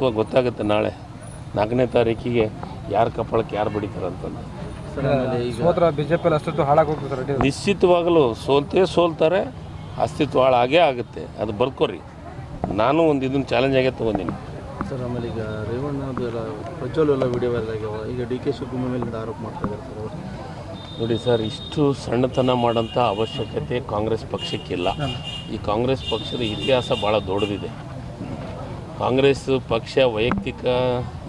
ಅಸ್ತಿತ್ವ ಗೊತ್ತಾಗುತ್ತೆ ನಾಳೆ ನಾಲ್ಕನೇ ತಾರೀಕಿಗೆ ಯಾರು ಕಪಾಳಕ್ಕೆ ಯಾರು ಬಡಿತಾರೆ ಅಂತಂದು. ಸರ್ ಆಮೇಲೆ ಈಗ ಸೋತ್ರ ಬಿಜೆಪಿ ಅಷ್ಟೊತ್ತು ಹಾಳಾಗಿ ಹೋಗ್ತದೆ ಸರ್ ರೆಡ್ಡಿ ನಿಶ್ಚಿತವಾಗಲೂ ಸೋಲ್ತೇ ಸೋಲ್ತಾರೆ ಅಸ್ತಿತ್ವ ಹಾಳಾಗೇ ಆಗುತ್ತೆ. ಅದು ಬರ್ಕೋರಿ. ನಾನು ಒಂದು ಇದನ್ನು ಚಾಲೆಂಜ್ ಆಗೇ ತೊಗೊಂಡಿನಿ. ಸರ್ ಆಮೇಲೆ ಈಗ ರೇವಣ್ಣದು ಎಲ್ಲ ಪ್ರಜ್ವಲ್ ಎಲ್ಲ ವಿಡಿಯೋ ವೈರಲ್ ಆಗ್ಯಾವ ಈಗ ಡಿ ಕೆ ಶಿವಕುಮಾರ್ ಮೇಲಿಂದ ಆರೋಪ ಮಾಡ್ತಾ ಇದ್ದಾರೆ ಸರ್ ನೋಡಿ ಸರ್ ಇಷ್ಟು ಸಣ್ಣತನ ಮಾಡೋಂಥ ಅವಶ್ಯಕತೆ ಕಾಂಗ್ರೆಸ್ ಪಕ್ಷಕ್ಕಿಲ್ಲ. ಈ ಕಾಂಗ್ರೆಸ್ ಪಕ್ಷದ ಇತಿಹಾಸ ಭಾಳ ದೊಡ್ಡದಿದೆ. ಕಾಂಗ್ರೆಸ್ ಪಕ್ಷ ವೈಯಕ್ತಿಕ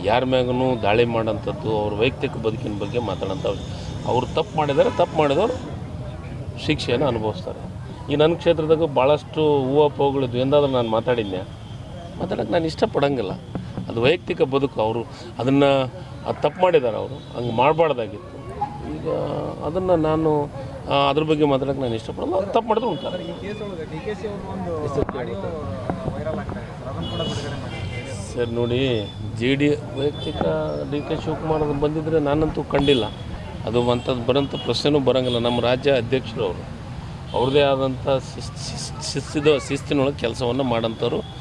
ಯಾರ ಮ್ಯಾಗೂ ದಾಳಿ ಮಾಡೋಂಥದ್ದು, ಅವ್ರ ವೈಯಕ್ತಿಕ ಬದುಕಿನ ಬಗ್ಗೆ ಮಾತಾಡೋಂಥವ್ರು. ಅವ್ರು ತಪ್ಪು ಮಾಡಿದರೆ, ತಪ್ಪು ಮಾಡಿದವರು ಶಿಕ್ಷೆಯನ್ನು ಅನುಭವಿಸ್ತಾರೆ. ಈ ನನ್ನ ಕ್ಷೇತ್ರದಾಗ ಭಾಳಷ್ಟು ಹೂವಪ್ಪಗಳಿದ್ವು ಎಂದಾದರೂ ನಾನು ಮಾತಾಡಿದ್ದೆ ಮಾತಾಡೋಕ್ಕೆ ನಾನು ಇಷ್ಟಪಡೋಂಗಿಲ್ಲ. ಅದು ವೈಯಕ್ತಿಕ ಬದುಕು ಅವರು. ಅದನ್ನು, ಅದು ತಪ್ಪು ಮಾಡಿದ್ದಾರೆ ಅವರು. ಹಂಗೆ ಮಾಡಬಾರ್ದಾಗಿತ್ತು. ಈಗ ಅದನ್ನು ನಾನು ಅದ್ರ ಬಗ್ಗೆ ಮಾತಾಡೋಕೆ ನಾನು ಇಷ್ಟಪಡಲ್ಲ. ತಪ್ಪು ಮಾಡಿದ್ರು ಉಂಟಾರೆ ಸರ್ ನೋಡಿ ಜಿ ಡಿ ವೈಯಕ್ತಿಕ ಡಿ ಕೆ ಶಿವಕುಮಾರ್ ಅದು ಬಂದಿದ್ದರೆ ನಾನಂತೂ ಕಂಡಿಲ್ಲ. ಅದು ಅಂಥದ್ದು ಬರೋಂಥ ಪ್ರಶ್ನೆನೂ ಬರೋಂಗಿಲ್ಲ. ನಮ್ಮ ರಾಜ್ಯ ಅಧ್ಯಕ್ಷರು ಅವರು. ಅವ್ರದ್ದೇ ಆದಂಥ ಶಿಸ್ ಶಿಸ್- ಶಿಸ್ತಿದ ಶಿಸ್ತಿನೊಳಗೆ ಕೆಲಸವನ್ನು ಮಾಡೋಂಥವ್ರು.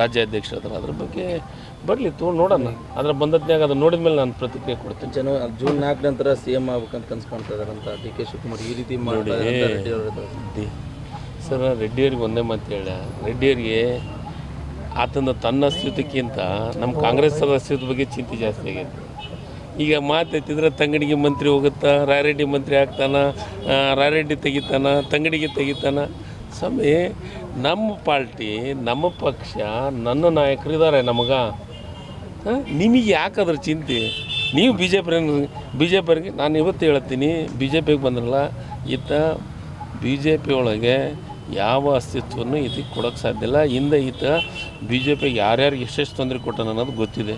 ರಾಜ್ಯ ಅಧ್ಯಕ್ಷರು ಅದ್ರ ಅದ್ರ ಬಗ್ಗೆ ಬರಲಿ ತೋ ನೋಡೋಣ. ಅದ್ರ ಬಂದದ್ನಾಗ ಅದು ನೋಡಿದ ಮೇಲೆ ನಾನು ಪ್ರತಿಕ್ರಿಯೆ ಕೊಡ್ತೀನಿ. ಜನ ಜೂನ್ ನಾಲ್ಕು ನಂತರ ಸಿ ಎಂ ಆಗ್ಬೇಕಂತ ಕನ್ಸು ಕಾಣ್ತಾ ಇದ್ದಾರೆ ಅಂತ ಡಿ ಕೆ ಶಿವಕುಮಾರ್ ಈ ರೀತಿ ಮಾಡಿ ಸರ್ ಸರ್ ರೆಡ್ಡಿಯವ್ರಿಗೆ ಒಂದೇ ಮಾತು ಹೇಳ ರೆಡ್ಡಿಯವ್ರಿಗೆ ಆತನ ತನ್ನ ಅಸ್ತಿತ್ವಕ್ಕಿಂತ ನಮ್ಮ ಕಾಂಗ್ರೆಸ್ ಅಸ್ತಿತ್ವ ಬಗ್ಗೆ ಚಿಂತೆ ಜಾಸ್ತಿ ಆಗೈತೆ. ಈಗ ಮಾತು ಎತ್ತಿದ್ರೆ ತಂಗಡಿಗೆ ಮಂತ್ರಿ ಹೋಗುತ್ತಾ ರಾಯರೆಡ್ಡಿ ಮಂತ್ರಿ ಆಗ್ತಾನ ರಾಯ ರಾಯರೆಡ್ಡಿ ತೆಗಿತಾನ ತಂಗಡಿಗೆ ತೆಗಿತಾನ. ಸ್ವಾಮಿ ನಮ್ಮ ಪಾರ್ಟಿ, ನಮ್ಮ ಪಕ್ಷ, ನನ್ನ ನಾಯಕರು ಇದ್ದಾರೆ ನಮಗೆ. ನಿಮಗೆ ಯಾಕೆ ಅದ್ರ ಚಿಂತೆ? ನೀವು B J P B J ಪಿಗೆ ನಾನು ಇವತ್ತು ಹೇಳ್ತೀನಿ ಬಿ ಜೆ ಪಿಗೆ ಬಂದ್ರಲ್ಲ, ಈತ ಬಿ ಜೆ ಪಿ ಒಳಗೆ ಯಾವ ಅಸ್ತಿತ್ವವನ್ನು ಇದಕ್ಕೆ ಕೊಡೋಕ್ಕೆ ಸಾಧ್ಯ ಇಲ್ಲ. ಹಿಂದೆ ಈತ ಬಿ ಜೆ ಪಿಗೆ ಯಾರ್ಯಾರಿಗೆ ಎಷ್ಟೆಷ್ಟು ತೊಂದರೆ ಕೊಟ್ಟಾನ ಅನ್ನೋದು ಗೊತ್ತಿದೆ.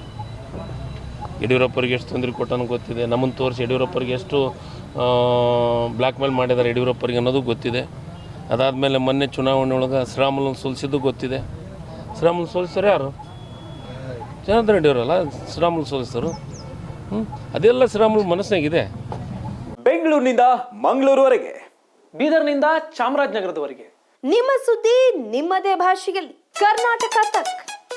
ಯಡಿಯೂರಪ್ಪರಿಗೆ ಎಷ್ಟು ತೊಂದರೆ ಕೊಟ್ಟಾನ ಗೊತ್ತಿದೆ. ನಮ್ಮನ್ನು ತೋರಿಸಿ ಯಡಿಯೂರಪ್ಪರಿಗೆ ಎಷ್ಟು ಬ್ಲ್ಯಾಕ್ ಮೇಲ್ ಮಾಡಿದ್ದಾರೆ ಯಡಿಯೂರಪ್ಪರಿಗೆ ಅನ್ನೋದು ಗೊತ್ತಿದೆ. ಅದಾದಮೇಲೆ ಮೊನ್ನೆ ಚುನಾವಣೆ ಒಳಗೆ ಶ್ರೀರಾಮುಲು ಸೋಲಿಸಿದ್ದು ಗೊತ್ತಿದೆ. ಶ್ರೀರಾಮುಲು ಸೋಲಿಸ್ತಾರೆ ಯಾರು? ಜನಾರ್ದನ್ ರೆಡ್ಡಿ ಅವರಲ್ಲ ಶ್ರೀರಾಮುಲು ಸೋಲಿಸಿದರು. ಹ್ಞೂ ಅದೆಲ್ಲ ಶ್ರೀರಾಮುಲು ಮನಸ್ಸಿನಾಗಿದೆ. ಬೆಂಗಳೂರಿನಿಂದ ಮಂಗಳೂರುವರೆಗೆ. ಬೀದರ್ನಿಂದ ಚಾಮರಾಜನಗರದವರೆಗೆ. ನಿಮ್ಮ ಸುದ್ದಿ ನಿಮ್ಮದೇ ಭಾಷೆಯಲ್ಲಿ. ಕರ್ನಾಟಕ ತಕ್.